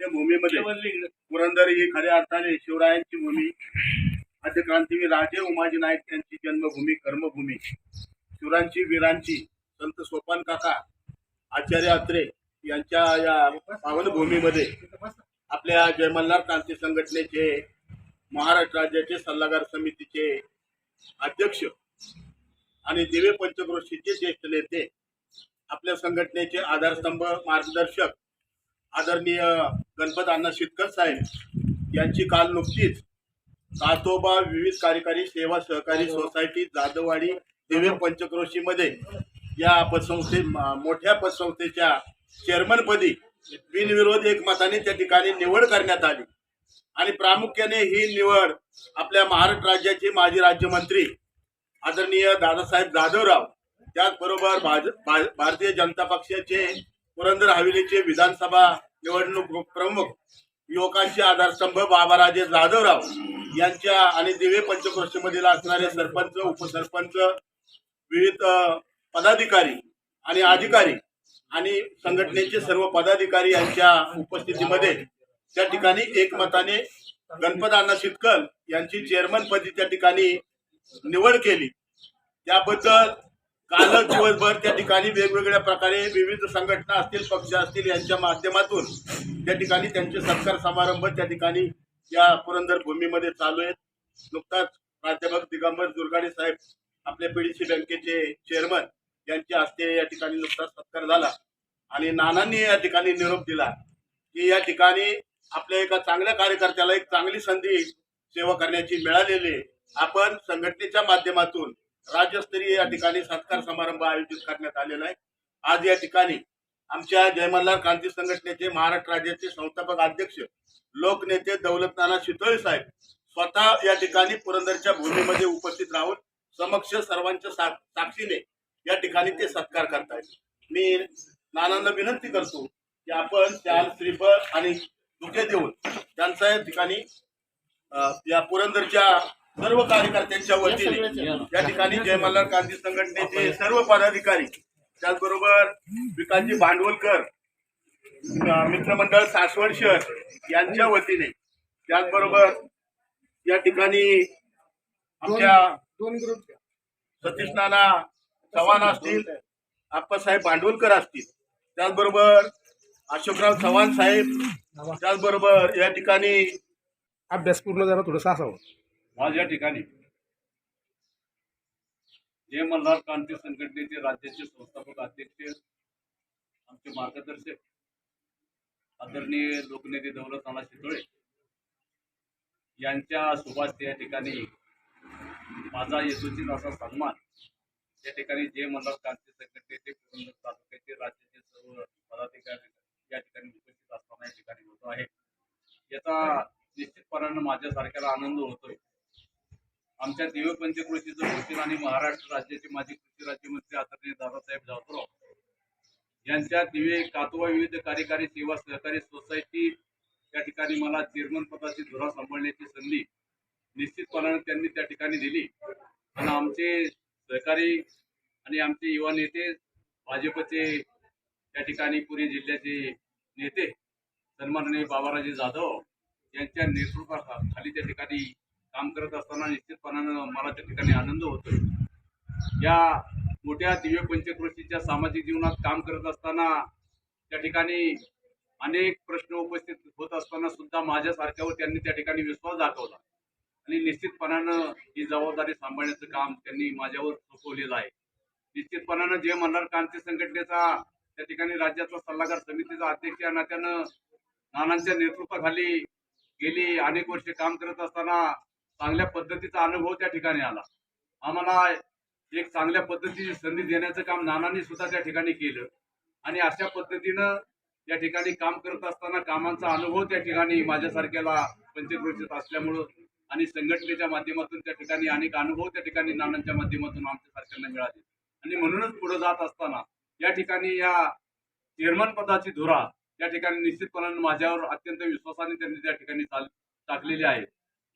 पुण्यभूमीमध्ये पुरंदर ही खऱ्या अर्थाने शिवरायांची भूमी आद्य क्रांतीवीर राजे उमाजी नाईक यांची जन्मभूमी कर्मभूमी. शिवरायांची वीरांची संत सोपान काका आचार्य अत्रे यांच्या या पावनभूमीमध्ये आपल्या जय मल्हार क्रांती संघटनेचे महाराष्ट्र राज्याचे सल्लागार समितीचे अध्यक्ष आणि दिव्य पंचक्रोशीचे ज्येष्ठ नेते आपल्या संघटनेचे आधारस्तंभ मार्गदर्शक आदरणीय गणपत अण्णा शितकर साहेब यांची काल नुकतीच तातोबा विविध कार्यकारी सेवा सहकारी सोसायटी जाधववाडी दिव्य पंचक्रोशीमध्ये या पतसंस्थे मोठ्या पतसंस्थेच्या चेअरमनपदी बिनविरोध एकमताने त्या ठिकाणी निवड करण्यात आली. आणि प्रामुख्याने ही निवड आपल्या महाराष्ट्र राज्याचे माजी राज्यमंत्री आदरणीय दादासाहेब जाधवराव त्याचबरोबर भाज भा- भारतीय जनता पक्षाचे पुरंदर हवेलीचे विधानसभा निवडणूक प्रमुख युवकांचे आधारस्तंभ बाबाराजे जाधवराव यांच्या आणि दिवे पंचक्रोशीमधील असणारे सरपंच उपसरपंच विविध पदाधिकारी आणि अधिकारी आणि संघटनेचे सर्व पदाधिकारी यांच्या उपस्थितीमध्ये त्या ठिकाणी एकमताने गणपत अण्णा शितकल यांची चेअरमनपदी त्या ठिकाणी निवड केली. त्याबद्दल कालच दिवसभर त्या ठिकाणी वेगवेगळ्या प्रकारे विविध संघटना असतील पक्ष असतील यांच्या माध्यमातून त्या ठिकाणी त्यांचे सत्कार समारंभ त्या ठिकाणी या पुरंदर भूमीमध्ये चालू आहेत. नुकताच प्राध्यापक दिगंबर दुर्गाडे साहेब आपल्या पीडीसी बँकेचे चेअरमन यांच्या हस्ते या ठिकाणी नुकताच सत्कार झाला आणि नानांनी या ठिकाणी निरोप दिला की या ठिकाणी आपल्या एका चांगल्या कार्यकर्त्याला एक चांगली संधी सेवा करण्याची मिळालेली आपण संघटनेच्या माध्यमातून राज्यस्तरीय या ठिकाणी सत्कार समारंभ आयोजित करण्यात आलेला आहे. आज या ठिकाणी आमच्या जयमल्हार क्रांती संघटनेचे महाराष्ट्र राज्याचे संस्थापक अध्यक्ष लोकनेते दौलतनाना शितोळे साहेब स्वतः या ठिकाणी पुरंदरच्या भूमीमध्ये उपस्थित राहून समक्ष सर्वांच्या सा- साक्षीने या ठिकाणी ते सत्कार करतायत. मी नानांना विनंती करतो की आपण त्या श्रीफळ आणि दुखे देऊन त्यांचा या ठिकाणी या पुरंदरच्या सर्व कार्यकर्त्यांच्या वतीने या ठिकाणी जय मल्हार क्रांती संघटनेचे सर्व पदाधिकारी त्याचबरोबर विकासजी भांडवलकर मित्रमंडळ सासवड शहर यांच्या वतीने त्याचबरोबर या ठिकाणी आमच्या दोन ग्रुप सतीश नाना चव्हाण असतील आप्पासाहेब भांडवलकर असतील त्याचबरोबर अशोकराव चव्हाण साहेब त्याचबरोबर या ठिकाणी अभ्यास पूर्ण जरा थोडंसं असावं. आज या ठिकाणी जय मल्हार क्रांती संघटनेचे राज्याचे संस्थापक अध्यक्ष आमचे मार्गदर्शक आदरणीय लोकनेते दौलतराना शितोळे यांच्या सुभाष या ठिकाणी माझा यशस्वी असा सन्मान या ठिकाणी जय मल्हार क्रांती संघटनेचे पुरंदर तालुक्याचे राज्याचे सर्व पदाधिकारी या ठिकाणी उपस्थित असताना या ठिकाणी होतो आहे. याचा निश्चितपणानं माझ्यासारख्याला आनंद होतोय. आमच्या दिव्य पंचकृषीचं भूषण आणि महाराष्ट्र राज्याचे माजी कृषी राज्यमंत्री आदरणीय दादासाहेब जाधवराव यांच्या दिवे कातोबा विविध कार्यकारी सेवा सहकारी सोसायटी त्या ठिकाणी मला चेअरमन पदाची धुरा सांभाळण्याची संधी निश्चितपणाने त्यांनी त्या ठिकाणी दिली. आणि आमचे सहकारी आणि आमचे युवा नेते भाजपचे त्या ठिकाणी पुणे जिल्ह्याचे नेते सन्माननीय बाबाराजे जाधव यांच्या नेतृत्वाखाली त्या ठिकाणी काम करत असताना निश्चितपणानं मला त्या ठिकाणी आनंद होतो या मोठ्या दिव्य पंचकृषीच्या सामाजिक जीवनात काम करत असताना त्या ठिकाणी अनेक प्रश्न उपस्थित होत असताना सुद्धा माझ्यासारख्यावर त्यांनी त्या ठिकाणी विश्वास दाखवला. आणि निश्चितपणानं ही जबाबदारी सांभाळण्याचं काम त्यांनी माझ्यावर सोपवलेलं आहे. निश्चितपणानं जे मल्हार क्रांती संघटनेचा त्या ठिकाणी राज्याचा सल्लागार समितीचा अध्यक्ष या नात्यानं नानांच्या नेतृत्वाखाली गेली अनेक वर्षे काम करत असताना चांगल्या पद्धतीचा अनुभव त्या ठिकाणी आला. आम्हाला एक चांगल्या पद्धतीची संधी देण्याचं काम नानांनी सुद्धा त्या ठिकाणी केलं. आणि अशा पद्धतीनं या ठिकाणी काम करत असताना कामांचा अनुभव त्या ठिकाणी माझ्यासारख्याला पंचकृषीत असल्यामुळं आणि संघटनेच्या माध्यमातून त्या ठिकाणी अनेक अनुभव त्या ठिकाणी नानांच्या माध्यमातून आमच्या सारख्यांना मिळाले. आणि म्हणूनच पुढे जात असताना या ठिकाणी या चेअरमन पदाची धुरा त्या ठिकाणी निश्चितपणाने माझ्यावर अत्यंत विश्वासाने त्यांनी त्या ठिकाणी चाल टाकलेली आहे.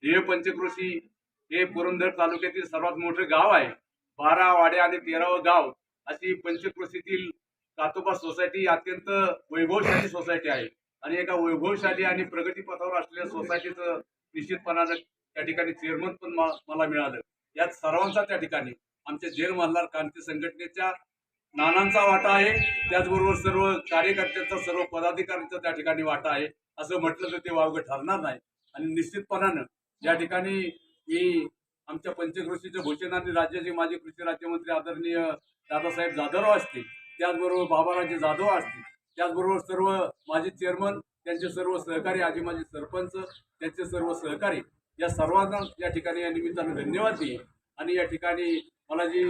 हे पंचक्रोशी हे पुरंदर तालुक्यातील सर्वात मोठे गाव आहे. बारा वाडे आणि तेरावं गाव अशी पंचक्रोशीतील कातोबा सोसायटी अत्यंत वैभवशाली सोसायटी आहे. आणि एका वैभवशाली आणि प्रगतीपथावर असलेल्या सोसायटीचं निश्चितपणानं त्या ठिकाणी चेअरमन पण मा- मला मिळालं. यात सर्वांचा त्या ठिकाणी आमच्या जेल मल्हार क्रांती संघटनेच्या नानांचा वाटा आहे. त्याचबरोबर सर्व कार्यकर्त्यांचा सर्व पदाधिकाऱ्यांचा त्या ठिकाणी वाटा आहे. असं म्हटलं तर ते वावगं ठरणार नाही. आणि निश्चितपणानं या ठिकाणी मी आमच्या पंचकृषीचे भूषण आणि राज्याचे माजी कृषी राज्यमंत्री आदरणीय दादासाहेब जाधव असतील त्याचबरोबर बाबाराजे जाधव असतील त्याचबरोबर सर्व माजी चेअरमन त्यांचे सर्व सहकारी आजी माजी सरपंच त्यांचे सर्व सहकारी या सर्वांना या ठिकाणी या निमित्तानं धन्यवाद देईन. आणि या ठिकाणी मला जी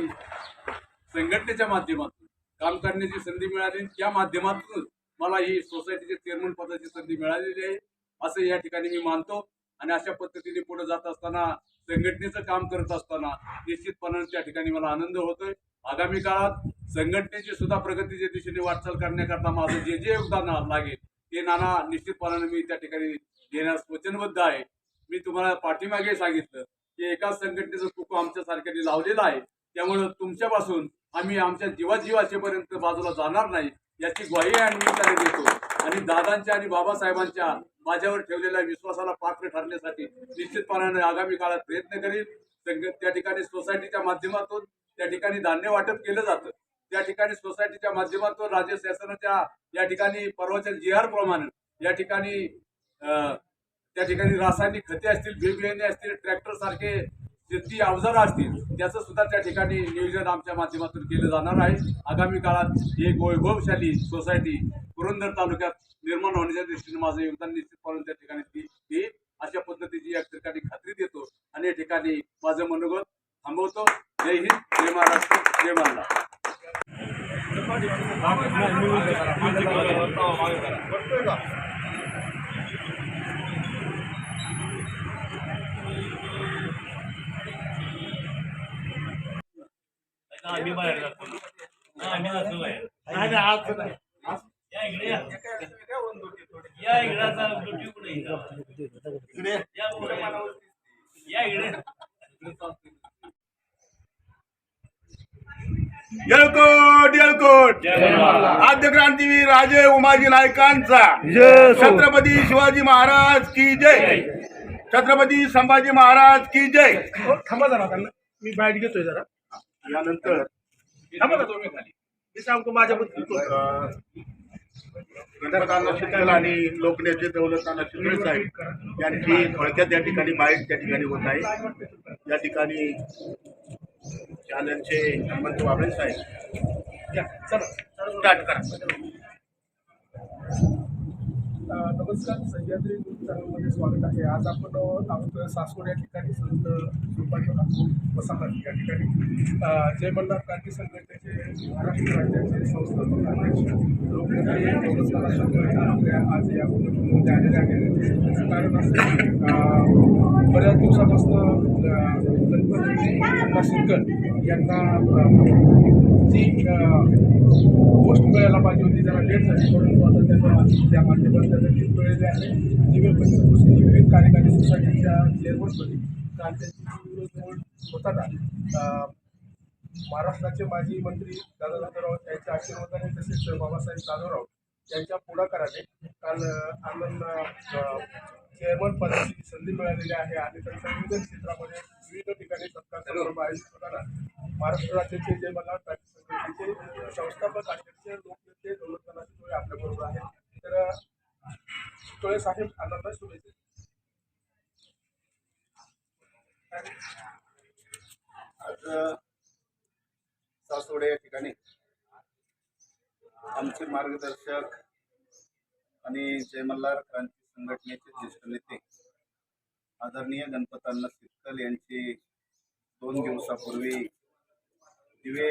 संघटनेच्या माध्यमातून काम करण्याची संधी मिळाली त्या माध्यमातून मला ही सोसायटीच्या चेअरमन पदाची संधी मिळालेली आहे. असं या ठिकाणी मी मानतो. आणि अशा पद्धतीने पुढे जात असताना संघटनेचं काम करत असताना निश्चितपणाने त्या ठिकाणी मला आनंद होतोय. आगामी काळात संघटनेची सुद्धा प्रगतीच्या दिशेने वाटचाल करण्याकरता माझं जे जे योगदान लागेल ते नाना निश्चितपणाने मी त्या ठिकाणी देण्यास वचनबद्ध आहे. मी तुम्हाला पाठीमागे सांगितलं की एकाच संघटनेचं कुकू आमच्या सारख्याने लावलेलं आहे. त्यामुळं तुमच्यापासून आम्ही आमच्या जीवाजीवाचेपर्यंत बाजूला जाणार नाही याची ग्वाही आणि मी त्याला देतो. आणि दादांच्या आणि बाबासाहेबांच्या माझ्यावर ठेवलेल्या विश्वासाला पात्र ठरण्यासाठी निश्चितपणाने आगामी काळात प्रयत्न करील त्या ठिकाणी सोसायटीच्या माध्यमातून त्या ठिकाणी धान्य वाटप केलं जातं. त्या ठिकाणी सोसायटीच्या माध्यमातून राज्य शासनाच्या या ठिकाणी परवाच्या जी आर प्रमाणे या ठिकाणी त्या ठिकाणी रासायनिक खते असतील बी बियाणे असतील ट्रॅक्टर सारखे शेती अवजारं असतील त्याचं सुद्धा त्या ठिकाणी नियोजन आमच्या माध्यमातून केलं जाणार आहे. आगामी काळात एक वैभवशाली सोसायटी पुरंदर तालुक्यात निर्माण होण्याच्या दृष्टीने माझं योगदान निश्चितपणे त्या ठिकाणी ती- येईल. अशा पद्धतीची या ठिकाणी खात्री देतो आणि या ठिकाणी माझं मनोगत थांबवतो. जय हिंद जय महाराष्ट्र जय महाराष्ट्र आम्ही बाहेर जातो. आम्ही जातो बाहेर. या इकडे. या? या येळकोट येळकोट. आद्य क्रांतीवीर राजे उमाजी नायकांचा. छत्रपती शिवाजी महाराज की जय. छत्रपती संभाजी महाराज की जय. थांबा जरा त्यांना मी बाईट घेतोय जरा. यानंतर मी सांगतो माझ्याबद्दल अ, गणपतांना आणि लोकनेते दौलताना शिंदे साहेब. यांची थोडक्यात या ठिकाणी बाईट त्या ठिकाणी होत आहे. या ठिकाणी शालेंचे हनुमंत वाबळे साहेब. स्टार्ट करा. नमस्कार सह्याद्री चॅनलमध्ये स्वागत आहे. आज आपण आमचं सासवड या ठिकाणी संत सुपाटी वसाहत या ठिकाणी जय मल्हार क्रांती संघटनेचे महाराष्ट्र राज्याचे संस्थापक अध्यक्ष लोकनेते आपल्या आज या उपक्रमामध्ये आलेले आहेत. कारण असं बऱ्याच दिवसापासून गणपती अण्णा यांना जी अ, गोष्ट मिळायला पाहिजे होती त्याला लेट झाली परंतु आता त्यांना त्या माध्यमात त्याला ती मिळाली आहे दिव्य पंचकृषी विविध कार्यकारी सोसायटीच्या चेअरमनपदी काल त्यांची होताना महाराष्ट्राचे माजी मंत्री दादा यांच्या आशीर्वादाने तसेच बाबासाहेब जाधवराव यांच्या पुढाकाराने काल आनंद चेअरमन पदाची संधी मिळालेली आहे आणि त्यांच्या विविध क्षेत्रामध्ये विविध ठिकाणी सत्कार समारंभ आयोजित होताना महाराष्ट्र राज्याचे जे मला संघटनेचे संस्थापक अध्यक्ष लोकनेते दौलतनाथ शितोळे आपल्याबरोबर आहेत. तर टोळे साहेब आनंद शुभेच्छा आज सासवडे या ठिकाणी आमचे मार्गदर्शक आणि जय मल्हार क्रांती संघटनेचे ज्येष्ठ नेते आदरणीय गणपतांना सिक्कल यांची दोन दिवसापूर्वी दिवे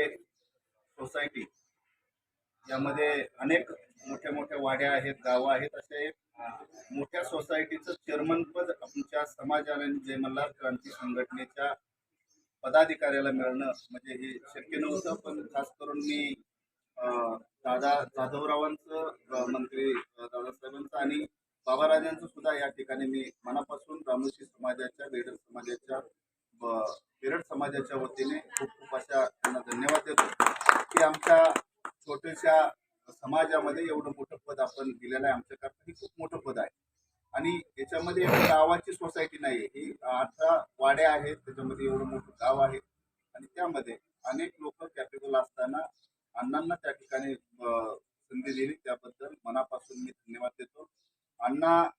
सोसायटी यामध्ये अनेक मोठ्या मोठ्या वाड्या आहेत गावं आहेत अशा एक मोठ्या सोसायटीचं चेअरमनपद आमच्या समाजाने जय मल्हार क्रांती संघटनेच्या पदाधिकाऱ्याला मिळणं म्हणजे हे शक्य नव्हतं पण खास करून मी दादा जाधवरावांचं मंत्री दादासाहेबांचं आणि बाबाराजांचं सुद्धा या ठिकाणी मी मनापासून रामोशी समाजाच्या बेडर समाजाच्या बेरड समाजाच्या वतीने खूप खूप अशा त्यांना धन्यवाद देतो की आमच्या छोट्याशा समाजामध्ये एवढं मोठं पद आपण दिलेलं आहे. आमच्याकरता हे खूप मोठं पद आहे. आणि याच्यामध्ये गावाची सोसायटी नाही आहे ही अठरा वाड्या आहेत त्याच्यामध्ये एवढं मोठं गाव आहे. आणि त्यामध्ये अनेक लोक कॅपेबल असताना अण्णांना त्या ठिकाणी संधी दिली. त्याबद्दल मनापासून मी धन्यवाद देतो. अण्णा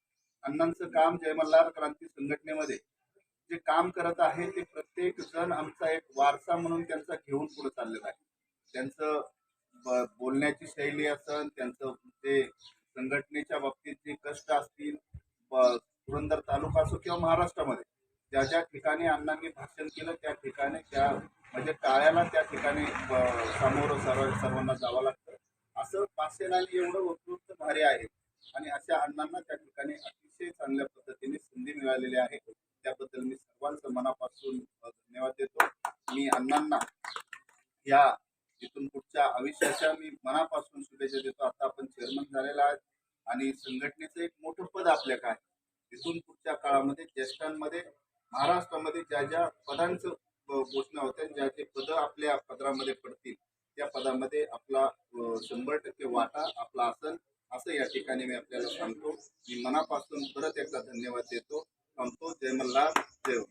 अण्णांचं काम जयमल्हार क्रांती संघटनेमध्ये जे काम करत आहे ते प्रत्येक जण आमचा एक वारसा म्हणून त्यांचा घेऊन पुढे चाललेला आहे. त्यांचं ब- बोलण्याची शैली असन त्यांचं ते संघटनेच्या बाबतीत जे कष्ट असतील पुरंदर तालुका असो किंवा महाराष्ट्रामध्ये ज्या ज्या ठिकाणी अण्णांनी भाषण केलं त्या ठिकाणी त्या म्हणजे टाळ्याला त्या ठिकाणी सामोरं सर्व सर्वांना जावं लागतं. असं पासेल एवढं उत्कृष्ट भारी आहे. आणि अशा अण्णांना त्या ठिकाणी अतिशय चांगल्या पद्धतीने संधी मिळालेली आहे. त्याबद्दल मी सर्वांचं मनापासून धन्यवाद देतो. मी अण्णांना या इथून पुढच्या आयुष्याच्या मी मनापासून शुभेच्छा देतो. आता आपण चेअरमन झालेला आहे आणि संघटनेचं एक मोठं पद आपल्याकडे आहे. इथून पुढच्या काळामध्ये ज्येष्ठांमध्ये महाराष्ट्रामध्ये ज्या ज्या पदांचं घोषणा होत्या ज्या जे पदं आपल्या पदरामध्ये पडतील त्या पदामध्ये आपला शंभर टक्के वाटा आपला असन असं या ठिकाणी मी आपल्याला सांगतो. मी मनापासून परत एकदा धन्यवाद देतो. थांबतो. जय मल्हार. जय हो.